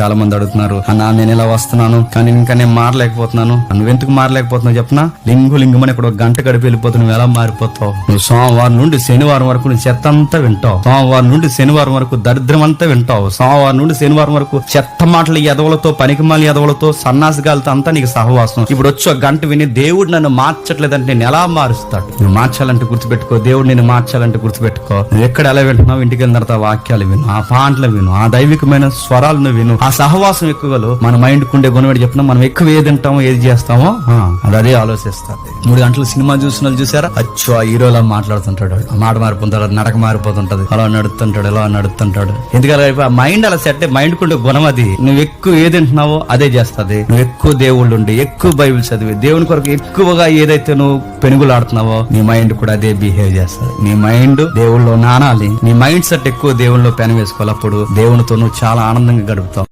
చాలా మంది అడుగుతున్నారు అన్న నేను ఇలా వస్తున్నాను కానీ ఇంకా నేను మారలేకపోతున్నాను. నువ్వెందుకు మారలేకపోతున్నావు చెప్పనా? లింగు లింగమని ఇక్కడ ఒక గంట గడిపి వెళ్ళిపోతు నువ్వు ఎలా మారిపోతావు? నువ్వు సోమవారం నుండి శనివారం వరకు నువ్వు చెత్త అంతా వింటావు. సోమవారం నుండి శనివారం వరకు దరిద్రం అంతా వింటావు. సోమవారం నుండి శనివారం వరకు చెత్త మాటల ఎదవలతో పనికిమాలి ఎదవలతో సన్నాసిగాలతో అంతా నీకు సహవాసం. ఇప్పుడు వచ్చి ఒక గంట విని దేవుడు నన్ను మార్చట్లేదంటే నేను ఎలా మారుస్తాడు? నువ్వు మార్చాలంటే గుర్తుపెట్టుకో దేవుడు నేను మార్చాలంటే గుర్తుపెట్టుకో. నువ్వు ఎక్కడ ఎలా వింటున్నావు? ఇంటికి వెళ్ళిన తర్వాత వాక్యాలు విను ఆ పాటలు విను ఆ దైవికమైన స్వరాలను విను ఆ సహవాసం ఎక్కువలు మన మైండ్ కుండే గుణమేడి చెప్పిన మనం ఎక్కువ ఏది తింటామో ఏది చేస్తామో ఆ, అది అదే ఆలోచిస్తుంది. మూడు గంటలు సినిమా చూసిన వాళ్ళు చూసారా? అచ్చు ఆ హీరోలా మాట్లాడుతుంటాడు. ఆ మాట మారిపోతుంటాడు నడక మారిపోతుంటది. అలా నడుస్తుంటాడు ఎలా నడుస్తుంటాడు. ఎందుకంటే ఆ మైండ్ అలా సెట్ మైండ్ కుండే గుణం అది. నువ్వు ఎక్కువ ఏది తింటున్నావో అదే చేస్తది. నువ్వు ఎక్కువ దేవుళ్ళు ఉండి ఎక్కువ బైబిల్ చదివి దేవుని కొరకు ఎక్కువగా ఏదైతే నువ్వు పెనుగులాడుతున్నావో నీ మైండ్ కూడా అదే బిహేవ్ చేస్తుంది. నీ మైండ్ దేవుళ్ళో నానాలి. నీ మైండ్ సెట్ ఎక్కువ దేవుళ్ళలో పెన వేసుకోవాలి. అప్పుడు దేవునితో నువ్వు చాలా ఆనందంగా గడుపుతావు.